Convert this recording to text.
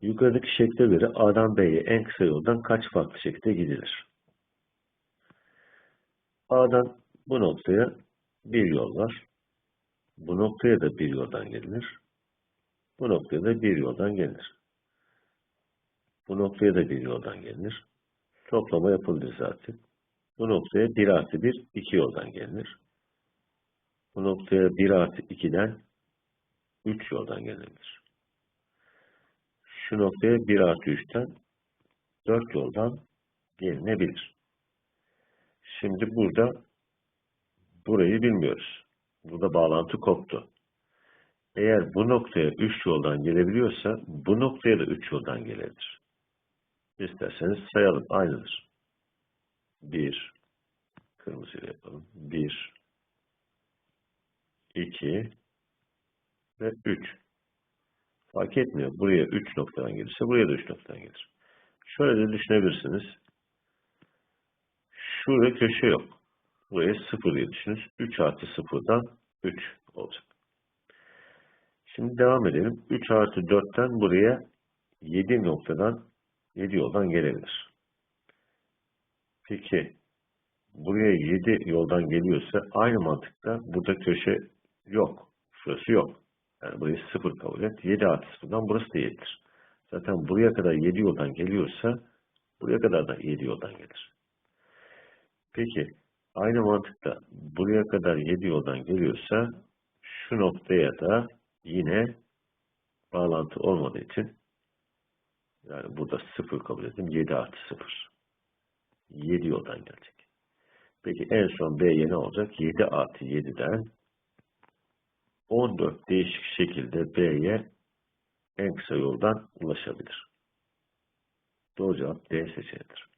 Yukarıdaki şekle göre A'dan B'ye en kısa yoldan kaç farklı şekilde gidilir? A'dan bu noktaya bir yol var. Bu noktaya da bir yoldan gelinir. Bu noktaya da bir yoldan gelinir. Bu noktaya da bir yoldan gelinir. Toplama yapıldı zaten. Bu noktaya 1 artı 1, 2 yoldan gelinir. Bu noktaya 1 artı 2'den 3 yoldan gelinir. Şu noktaya 1 artı 3'ten 4 yoldan gelinebilir. Şimdi burada burayı bilmiyoruz. Burada bağlantı koptu. Eğer bu noktaya 3 yoldan gelebiliyorsa bu noktaya da 3 yoldan gelebilir. İsterseniz sayalım. Aynıdır. 1 kırmızıyla yapalım. 1 2 ve 3. Fark etmiyor. Buraya 3 noktadan gelirse buraya da 3 noktadan gelir. Şöyle de düşünebilirsiniz. Şurada köşe yok. Buraya 0 diye düşünün. 3 artı 0'dan 3 olacak. Şimdi devam edelim. 3 artı 4'ten buraya 7 noktadan 7 yoldan gelebilir. Peki buraya 7 yoldan geliyorsa aynı mantıkta burada köşe yok. Şurası yok. Yani burayı 0 kabul et. 7 artı 0'dan burası da 7'dir. Zaten buraya kadar 7 yoldan geliyorsa buraya kadar da 7 yoldan gelir. Peki aynı mantıkta buraya kadar 7 yoldan geliyorsa şu noktaya da yine bağlantı olmadığı için yani burada 0 kabul ettim. 7 artı 0. 7 yoldan gelecek. Peki en son B'ye ne olacak? 7 artı 7'den 14 değişik şekilde B'ye en kısa yoldan ulaşabilir. Doğru cevap D seçeneğidir.